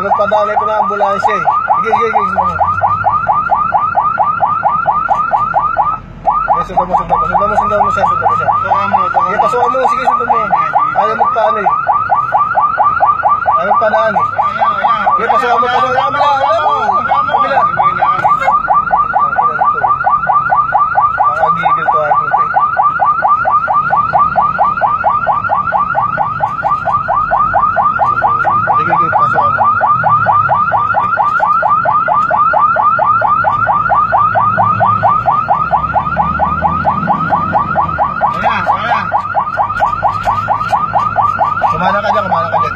Ay, magpabagay ko na ang ambulansya eh. Sige, sige, sige. Sundan mo. Okay, sundan mo, sundan mo. Sundan mo, sundan mo siya, sundan mo siya. Tuka mo, tuka Sige, pasukan mo. Sige, sundan mo. Ayaw magpaan eh. Ayaw magpanaan eh. Sige, pasukan mo, pasukan mo. Kabila. Kabila. kemana kajang kemana kajang